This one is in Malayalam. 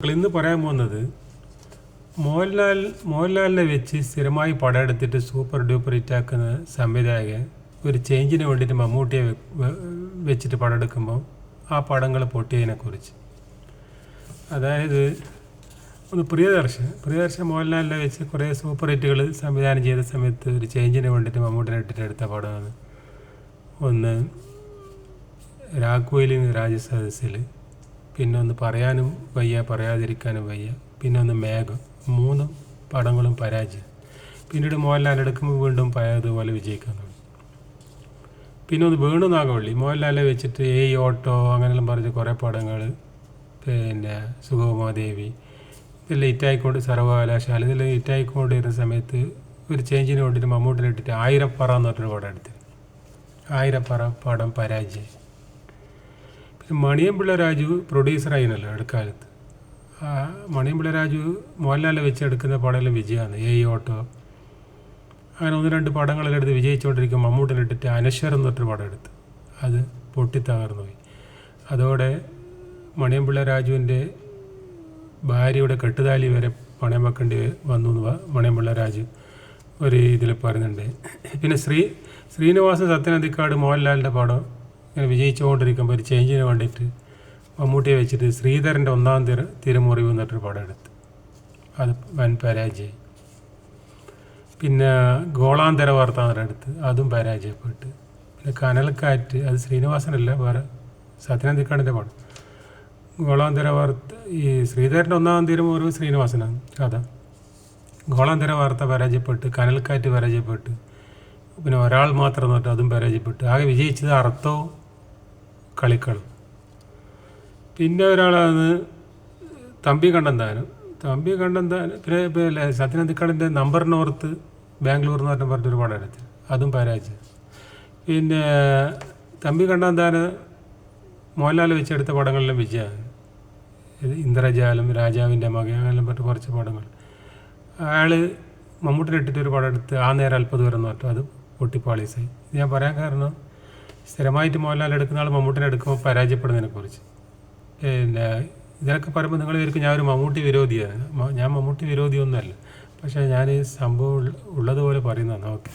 ഇന്ന് പറയാൻ പോകുന്നത് മോഹൻലാൽ മോഹൻലാലിനെ വെച്ച് സ്ഥിരമായി പടം എടുത്തിട്ട് സൂപ്പർ ഡ്യൂപ്പർ ഹിറ്റാക്കുന്ന സംവിധായകൻ ഒരു ചേഞ്ചിന് വേണ്ടിയിട്ട് മമ്മൂട്ടിയെ വെച്ചിട്ട് പടം എടുക്കുമ്പോൾ ആ പടങ്ങൾ പൊട്ടിയതിനെക്കുറിച്ച്. അതായത് ഒന്ന് പ്രിയദർശൻ പ്രിയദർശൻ മോഹൻലാലിനെ വെച്ച് കുറേ സൂപ്പർ ഹിറ്റുകൾ സംവിധാനം ചെയ്ത സമയത്ത് ഒരു ചേഞ്ചിന് വേണ്ടിയിട്ട് മമ്മൂട്ടിനെ ഇട്ടിട്ട് എടുത്ത പടമാണ്. ഒന്ന് രാഘോയിലിന് രാജസദസ്സിൽ പിന്നെ ഒന്ന് പറയാനും വയ്യ പറയാതിരിക്കാനും വയ്യ. പിന്നെ ഒന്ന് മേഘം. മൂന്ന് പടങ്ങളും പരാജയം. പിന്നീട് മോഹൻലാൽ എടുക്കുമ്പോൾ വീണ്ടും പഴയതുപോലെ വിജയിക്കാൻ തുടങ്ങി പിന്നെ ഒന്ന് വേണു നാഗവള്ളി. മോഹൻലാലെ വെച്ചിട്ട് ഏയ് ഓട്ടോ അങ്ങനെയെല്ലാം പറഞ്ഞ് കുറേ പടങ്ങൾ പിന്നെ സുഗമാദേവി ഇതെല്ലാം ഹിറ്റായിക്കൊണ്ട് സർവകലാശാല ഇതെല്ലാം ഹിറ്റായിക്കൊണ്ടിരുന്ന സമയത്ത് ഒരു ചേഞ്ചിന് വേണ്ടിയിട്ട് മമ്മൂട്ടിനെ ഇട്ടിട്ട് ആയിരപ്പറ എന്ന് പറഞ്ഞൊരു പടം എടുത്തു ആയിരപ്പറ പടം പരാജയം. മണിയമ്പിള്ള രാജു പ്രൊഡ്യൂസറായിരുന്നല്ലോ ഇടക്കാലത്ത് ആ മണിയമ്പിള്ള രാജു മോഹൻലാലിനെ വെച്ച് എടുക്കുന്ന പടമെല്ലാം വിജയമാണ് എ ഓട്ടോ അങ്ങനെ ഒന്ന് രണ്ട് പടങ്ങളെല്ലാം എടുത്ത് വിജയിച്ചുകൊണ്ടിരിക്കും മമ്മൂട്ടിനെ ഇട്ടിട്ട് അനശ്വരം എന്ന് പറഞ്ഞൊരു പടം എടുത്ത്. അത് പൊട്ടിത്തകർന്നു പോയി. അതോടെ മണിയമ്പിള്ള രാജുവിന്റെ ഭാര്യയുടെ കെട്ടുതാലി വരെ പണയം വെക്കേണ്ടി വന്നു എന്ന് മണിയമ്പിള്ള രാജു ഒരു ഇതിൽ പറയുന്നുണ്ട്. പിന്നെ ശ്രീ ശ്രീനിവാസൻ സത്യനന്ദിക്കാട് മോഹൻലാലിന്റെ പടം ഇങ്ങനെ വിജയിച്ചുകൊണ്ടിരിക്കുമ്പോൾ ഒരു ചേഞ്ചിന് വേണ്ടിയിട്ട് മമ്മൂട്ടിയെ വെച്ചിട്ട് ശ്രീധരന്റെ ഒന്നാം തിര തിരുമുറിവ് എന്നിട്ടൊരു പടം എടുത്ത്. അത് വൻ പരാജയം. പിന്നെ ഗോളാന്തര വാർത്ത എടുത്ത് അതും പരാജയപ്പെട്ട്. പിന്നെ കനൽക്കാറ്റ് അത് ശ്രീനിവാസനല്ല വേറെ സത്യനന്ദിക്കാടിന്റെ പടം. ഗോളാന്തര വാർത്ത ഈ ശ്രീധരന്റെ ഒന്നാം തിരുമുറിവ് ശ്രീനിവാസനാണ് കഥ. ഗോളാന്തര വാർത്ത പരാജയപ്പെട്ട് കനൽക്കാറ്റ് പരാജയപ്പെട്ട് പിന്നെ ഒരാൾ മാത്രം എന്നിട്ട് അതും പരാജയപ്പെട്ടു. ആകെ വിജയിച്ചത് അർത്ഥവും കളിക്കളും പിന്നെ ഒരാളാണ് തമ്പി കണ്ടന്താനം തമ്പി കണ്ടന്താനം പിന്നെ സത്യനന്ദിക്കാടിന്റെ നമ്പർ നോർത്ത് ബാംഗ്ലൂർ എന്ന് പറഞ്ഞ പറഞ്ഞൊരു പടം എടുത്ത് അതും പരാജയം. പിന്നെ തമ്പി കണ്ടന്താനം മോഹൻലാൽ വെച്ചെടുത്ത പടങ്ങളിലും വിജയമാണ്. ഇന്ദ്രജാലം രാജാവിന്റെ മകൻ അങ്ങനെ പറഞ്ഞ കുറച്ച് പടങ്ങൾ. അയാൾ മമ്മൂട്ടിനെ ഇട്ടിട്ടൊരു പടം എടുത്ത് ആ നേരം അല്പ ദൂരം എന്ന് പറഞ്ഞു അത് പൊട്ടിപ്പാളീസായി ഞാൻ പറയാൻ കാരണം സ്ഥിരമായിട്ട് മോഹൻലാൽ എടുക്കുന്ന ആൾ മമ്മൂട്ടിനെ എടുക്കുമ്പോൾ പരാജയപ്പെടുന്നതിനെ കുറിച്ച്. പിന്നെ ഇതിനൊക്കെ പറയുമ്പോൾ നിങ്ങൾ വിചാരിക്കും ഞാൻ ഒരു മമ്മൂട്ടി വിരോധിയാണ്. ഞാൻ മമ്മൂട്ടി വിരോധിയൊന്നുമല്ല. പക്ഷേ ഞാൻ സംഭവം ഉള്ളതുപോലെ പറയുന്നതാണ്. ഓക്കെ.